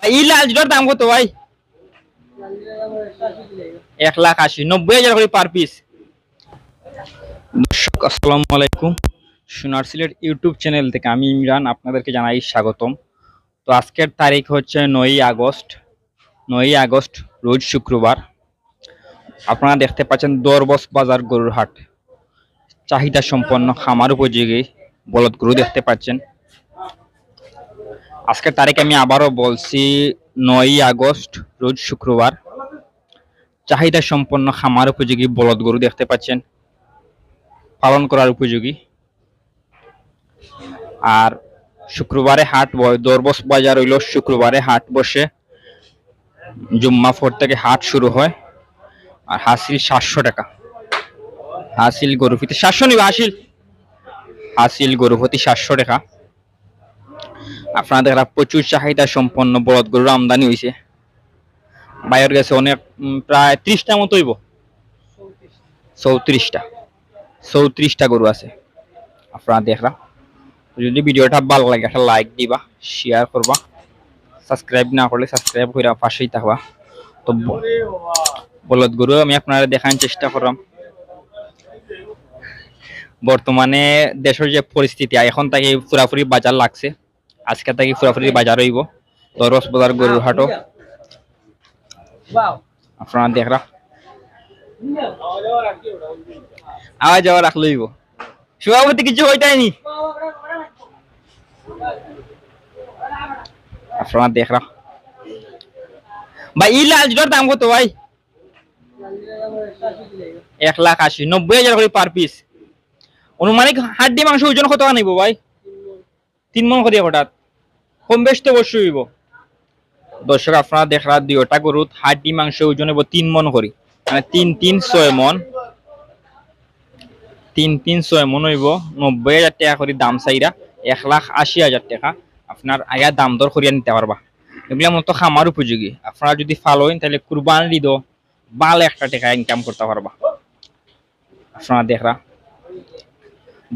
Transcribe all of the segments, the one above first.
ভাই, এই লাল জুতার দাম কত ভাই? এক লাখ আশি, নব্বই হাজার করে পার পিস দর্শক, আসসালামু আলাইকুম। সোনার সিলেট ইউটিউব চ্যানেল থেকে আমি ইমরান, আপনাদেরকে জানাই স্বাগতম। তো আজকের তারিখ হচ্ছে নয়ই আগস্ট। নয়ই আগস্ট, রোজ শুক্রবার। আপনারা দেখতে পাচ্ছেন দরবস বাজার গরুর হাট। চাহিদা সম্পন্ন খামার উপযোগী। বলদ গরু দেখতে পাচ্ছেন। আজকের তারিখ আমি আবারও বলছি নয়ই আগস্ট, রোজ শুক্রবার। চাহিদা সম্পন্ন খামার উপযোগী বলদ গরু দেখতে পাচ্ছেন। পালন করার উপযোগী। আর শুক্রবারে হাট দরবস বাজার হইল শুক্রবারে হাট বসে। জুম্মা ফোর থেকে হাট শুরু হয়। আর হাসিল সাতশো টাকা। হাসিল গরুপতি সাতশো নিবে হাসিল। হাসিল গরু গরুপতি সাতশো টাকা। আপনাদের প্রচুর চাহিদা সম্পন্ন বলদ গরুর আমদানি হয়েছে বাইরের গেছে অনেক প্রায় ত্রিশটা মতো হইব। চৌত্রিশটা। চৌত্রিশটা গরু আছে। আপনারা দেখরা যদি ভিডিওটা ভালো লাগে, একটা লাইক দিবা শেয়ার করবা। সাবস্ক্রাইব না করলে সাবস্ক্রাইব করে পাশেই থাকবা। তো বলদ গরু আমি আপনারা দেখার চেষ্টা করলাম। বর্তমানে দেশের যে পরিস্থিতি, এখন তাকে পুরাপুরি বাজার লাগছে। আজকে থেকে পুরাপুরি বাজার হইব। দরস বাজার গরুর হাটও। আপনারা দেখরা। আওয়াজ যাওয়া রাখল হইব। সভাপতি কিছু হইতাইনি আপনারা দেখরা। ভাই এই লাল জুতার দাম কত ভাই? এক লাখ আশি নব্বই হাজার করে পার পিস অনুমানিক হাড্ডি মাংস ওজন কত টাকা নিব ভাই? তিন মন করিয়া হঠাৎ। কম বেশ তো অবশ্যই হইব। দর্শক, আপনারা দেখরা দুইটা গরুত হাড্ডি, মাংস, ওজন হইব তিন মন করি। মানে তিন তিন, ছয় মন। তিন তিন, ছয় মন হইব। নব্বই হাজার টাকা করে দাম চাইরা। এক লাখ আশি হাজার টাকা। আপনার আগে দাম দর করিয়া নিতে পারবা। এগুলা মতো খামার উপযোগী। আপনারা যদি ফালোইন তাহলে কুরবান দিদ ভালো একটা টাকা ইনকাম করতে পারবা। আপনারা দেখরা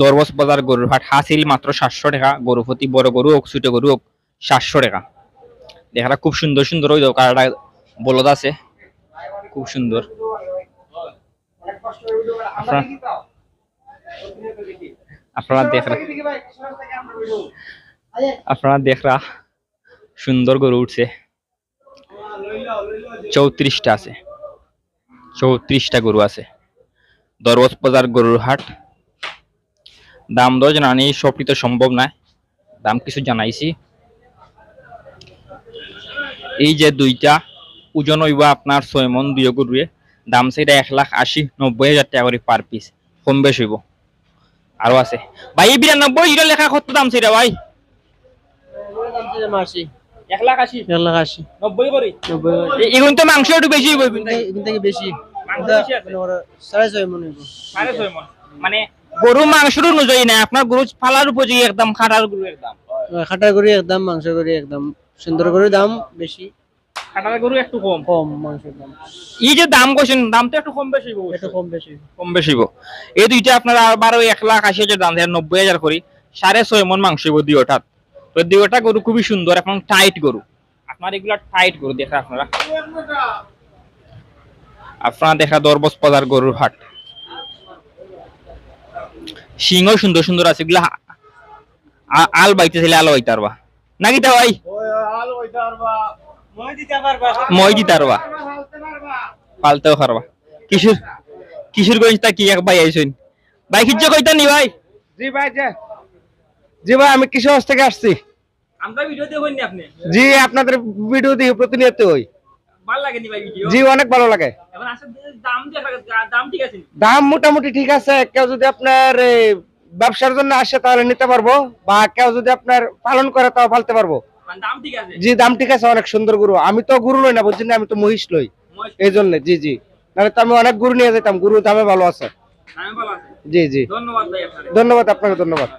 দরবস বাজার গরুর হাট হাসিল মাত্র সাতশো টাকা। গরু প্রতি বড় গরু হোক, ছোট গরু হোক সাতশো টাকা। দেখাটা খুব সুন্দর সুন্দর ওই কারটা বলদ আছে। খুব সুন্দর। আপনারা- দেখরা আপনারা দেখরা সুন্দর গরু উঠছে। চৌত্রিশটা আছে। চৌত্রিশটা গরু আছে। দরবস বাজার গরুর হাট। দাম দর জানানি সবটি তো সম্ভব নয়। দাম কিছু জানাইছি। এই যে দুইটা ওজন হইব আপনার ছয় মন দুই গরুয়ে দাম সেটা এক লাখ আশি নব্বই হাজার টাকা করে পার পিস কম বেশ হইব। আরও আছে। ভাই এই বিরানব্বই এটা লেখা কত দাম সেটা ভাই? এক লাখ আশি। এক লাখ আশি। নব্বই করে? নব্বই তো মাংস একটু বেশি হইব এখান থেকে। বেশি। মাংস এটা বেশি আছে? মনে করো সাড়ে ছয় মনে হইব। সাড়ে ছয় মন মানে গরু মাংসের অনুযায়ী না আপনার গরু ফালার উপযোগী একদম খাটার গরু একদম। খাটা করি একদম মাংস করি একদম। সুন্দর করে দাম বেশি। খাটার গরু একটু কম। কম মাংসের দাম। এই যে দাম করছেন দাম তো একটু কম বেশি হইব একটু কম বেশি কম বেশি হইব। এই দুইটা আপনার এক লাখ আশি হাজার দাম দেয় নব্বই হাজার করি। সাড়ে ছয় মন মাংস হইব তো গরু খুবই সুন্দর টাইট গরু। আপনার এগুলা টাইট গরু দেখা আপনারা। আপনারা দেখা দরবস বাজার গরুর হাট। সিংহ সুন্দর সুন্দর আছে এগুলা আল বাইতে ছেলে আলো বাইতে পারবা। নাকি তা ভাই? মই দিতে পারবা পালতেও পারবা। কিশোর কিশোরগঞ্জ তা কি এক ভাই আইসুন ভাই কিচ্ছু কইতা নি ভাই? জি ভাই জি জি ভাই আমি কিশোরগঞ্জ থেকে আসছি। আমরা ভিডিও দেখুন আপনি? জি আপনাদের ভিডিও প্রতিনিয়ত হই ভালো লাগে নি ভাই ভিডিও জি অনেক ভালো লাগে। এখন দাম দাম ঠিক আছে দাম মোটামুটি ঠিক আছে। কেউ যদি আপনার ব্যবসার জন্য আসে তাহলে নিতে পারব। বা কেউ যদি আপনার পালন করে তাও পালতে পারব। জি দাম ঠিক আছে অনেক সুন্দর গরু। আমি তো গরু লই না বুঝছেন আমি তো মহিষ লই। এই জন্য জি জি। নাহলে তো আমি অনেক গরু নিয়ে যেতাম গরু দামে ভালো আছে। দামে ভালো আছে? জি জি। ধন্যবাদ আপনাকে। ধন্যবাদ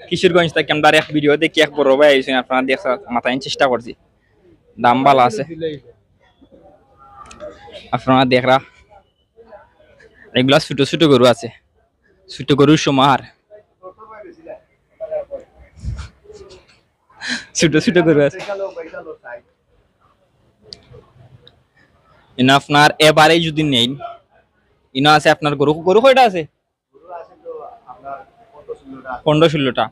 কিশোরগঞ্জ থেকে আমরা এক ভিডিও দেখি এক বড় ভাই আইসুন আপনারা দেখছে মাথায় চেষ্টা করছি। দাম ভালো আছে। আপনারা দেখরা। এগুলা ছোট ছোট গরু আছে। ছোট গরুর সমাহার। ছোট ছোট গরু আছে। আপনার এবারে যদি নেই ইনো আছে আপনার গরু গরু কয়টা আছে? পনেরো, ষোলোটা।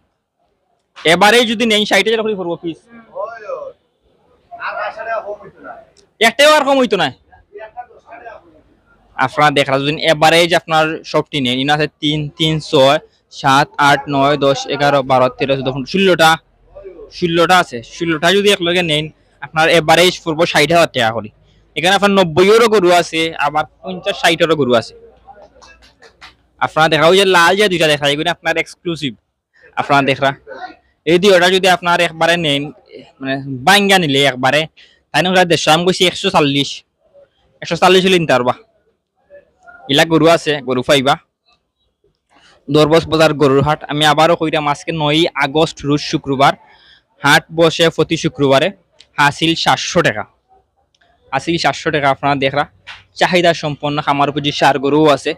এবারে যদি নেই ষাট হাজার করে করব পিস একটাও আর কম হইতো না। আপনারা দেখরা যদি এভারেজ আপনার সবটি নেন, ইনো আছে তিন তিন, ছয়, সাত, আট, নয়, দশ, এগারো, বারো, তেরো, চোদ্দ, পনেরো, ষোলোটা। ষোলোটা আছে। ষোলোটা যদি একলগে নেন, আপনার এভারেজ পড়ব ষাট হাজার টাকা করে। এখানে আপনার নব্বইয়েরও গরু আছে, আবার পঞ্চাশ ষাটেরও গরু আছে। আপনারা দেখা যে লাল যে দুইটা দেখা, এগুলো আপনার এক্সক্লুসিভ আপনারা দেখরা এই দুইটা যদি আপনার একবারে নেন মানে বাঙ্গা নিলে একবারে তাই না দেড়শো আমি কইছি একশো চল্লিশ। একশো চল্লিশ হলে নিতে পারবা। ইলা গরু আছে, গরু পাইবা। দরবস বাজার গরুর হাট, আমি আবারও কইরাম আজকে নয় আগস্ট, রোজ শুক্রবার। হাট বসে প্রতি শুক্রবারে হাসিল সাতশো টাকা। হাসিল সাতশো টাকা আপনারা দেখরা। চাহিদা সম্পন্ন খামার পুঁজি সার গরুও আছে।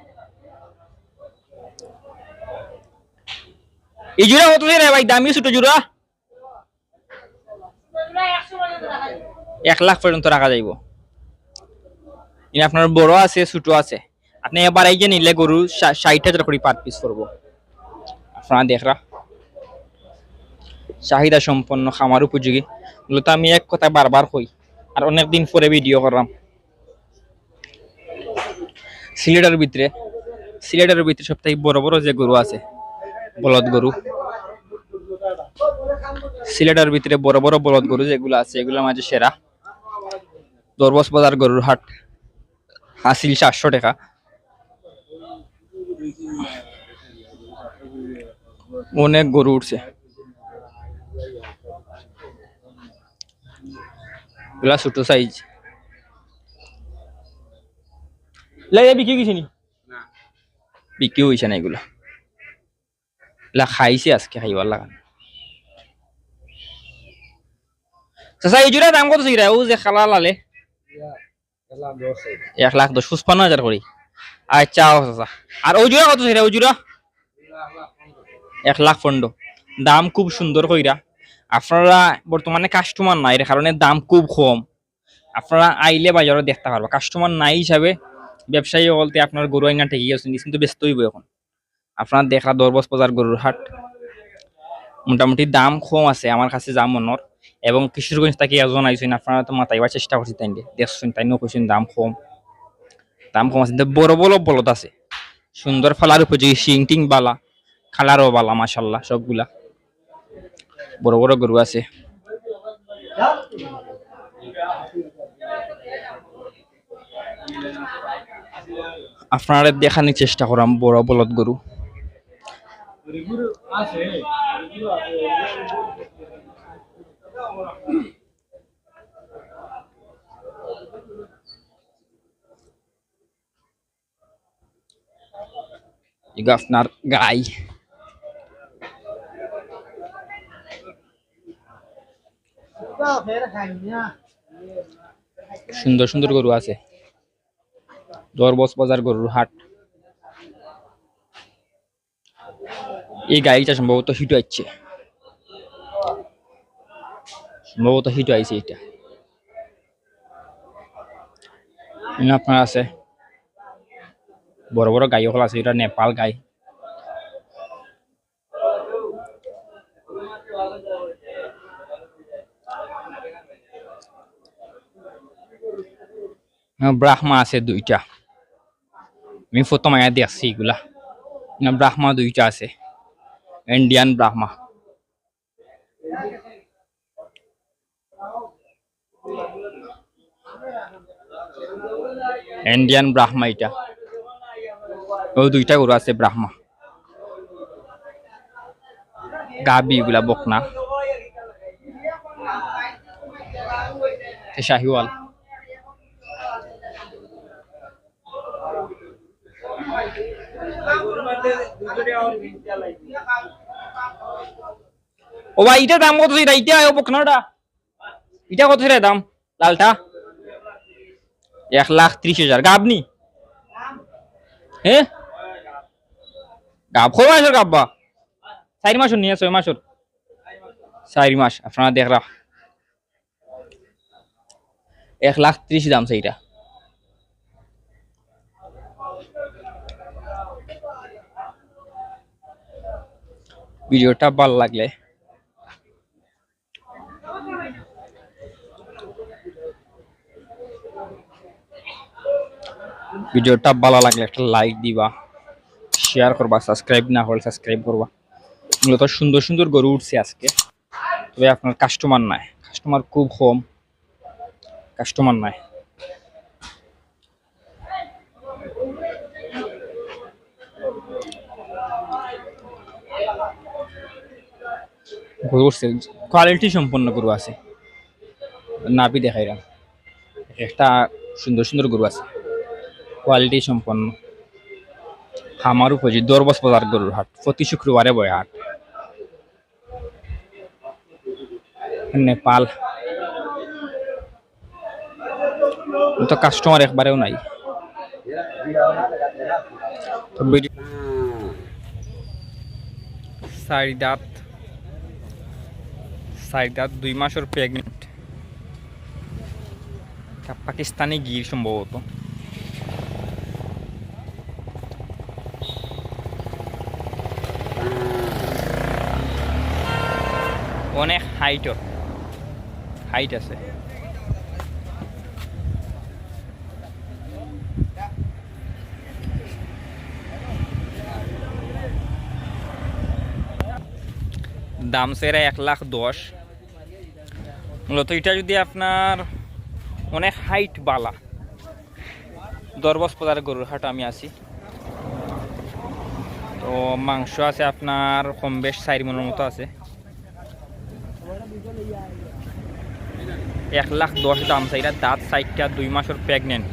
এই জোড়া কত রে ভাই? দামি ছোট জোড়া? এক লাখ পর্যন্ত রাখা যাইব। আপনার বড় আছে, ছোট আছে। আপনি এবার এই যে নিলে গরু ষাট হাজার করে পার পিস করব। আপনারা দেখরা। চাহিদা সম্পন্ন খামার উপযোগী। মূলত আমি এক কথা বারবার কই, আর অনেক দিন পরে ভিডিও করলাম। সিলেটের ভিতরে সিলেটের ভিতরে সবথেকে বড় বড় যে গরু আছে, বলদ গরু। সিলেটের ভিতরে বড় বড় বলদ গরু যেগুলো আছে, এগুলোর মাঝে সেরা। দরবস বাজার গরুর হাট, হাসিল সাতশো টাকা। অনেক গরু উঠছে। এগুলা ছোট সাইজ লাগে বিক্রি কিছু নি? বিক্রি হয়েছে না এগুলা। এগুলা খাইছে আজকে খাইবার লাগা চাচা এই জোড়া দাম কত ছিল ও যে খালা লালে। এক লাখ দশ পঁচপান্ন হাজার করি। আচ্ছা ও চাচা। আর ওই জোড়া কত ছিল ওই জোড়া? এক লাখ পনেরো। দাম খুব সুন্দর কইরা। আপনারা বর্তমানে কাস্টমার নাই, এর কারণে দাম খুব কম। আপনারা আইলে বাজারে দেখতে পারবা। কাস্টমার নাই হিসাবে ব্যবসায়ী বলতে আপনার গরু আইনা ঠিকই আছে, কিন্তু ব্যস্ত হইব এখন। আপনার দেখা দরবস বাজার গরুর হাট। মোটামুটি দাম কম আছে আমার কাছে যা মনের। এবং কিশোরগঞ্জ তাকে এজন আইসেন আপনারা তো মাতাইবার চেষ্টা করছি তাই দেখছেন তাই কইছেন দাম কম। দাম কম আছে বড় বড় বলদ আছে। সুন্দর ফলার উপযোগী শিং টিং বালা খালারও বালা মাসাল্লাহ সবগুলা। বড় বড় গরু আছে। আপনারা দেখানোর চেষ্টা করাম বড় বলদ গরু। আপনার গাই। সুন্দর সুন্দর গরু আছে। দরবস বাজার গরুর হাট। এই গাড়িটা সম্ভবত হিট হচ্ছে সম্ভবত হিট আইছে এটা। আপনার আছে। বড় বড় গাই হল আছে, এটা নেপাল গাই। ব্রাহ্মা আছে দুইটা আমি ফটো মায়া দেখছি এগুলা ব্রাহ্মা দুইটা আছে ইন্ডিয়ান ব্রাহ্মা ইন্ডিয়ান ব্রাহ্মা এটা ও দুইটা গরু আছে ব্রাহ্মা গাবি এগুলা বকনা শাহিওয়াল ও ভাই এটা দাম কত এটা ও বকনাটা এটা কত ছিল দাম? লালটা? এক লাখ ত্রিশ হাজার। গাবনি? হ্যাঁ গাব, কয় মাসের গাব্বা চারি মাসের নিয়ে ছয় মাসের। চারি মাস, আপনারা দেখরা এক লাখ ত্রিশ দাম সেইটা ভিডিওটা ভালো লাগলে। ভিডিওটা ভালো লাগলে একটা লাইক দিবা শেয়ার করবা সাবস্ক্রাইব না হলে সাবস্ক্রাইব করবা। মূলত সুন্দর সুন্দর গরু উঠছে আজকে। তবে আপনার কাস্টমার নাই। কাস্টমার খুব কম। কাস্টমার নাই। কোয়ালিটি সম্পন্ন গরু আছে। নাপি দেখাইলাম একটা সুন্দর সুন্দর গরু আছে। কোয়ালিটি সম্পন্ন। খামার উপজি দরবস বাজার গরুর হাট। প্রতি শুক্রবারে বয় হাট। নেপাল। তো কাস্টমার একবারেও নাই। দাঁত চারি দাঁত দুই মাসের প্রেগনেন্ট পাকিস্তানি গির সম্ভবত। অনেক হাইটর হাইট আছে। দাম সেরা এক লাখ দশ। মূলত এটা যদি আপনার অনেক হাইট বালা, দরবস পদার গরুর হাট আমি আছি। তো মাংস আছে আপনার কম বেশ চার মনের মতো আছে। এক লাখ দশ দাম চাই দাঁত সাইডটা দুই মাসের প্রেগনেন্ট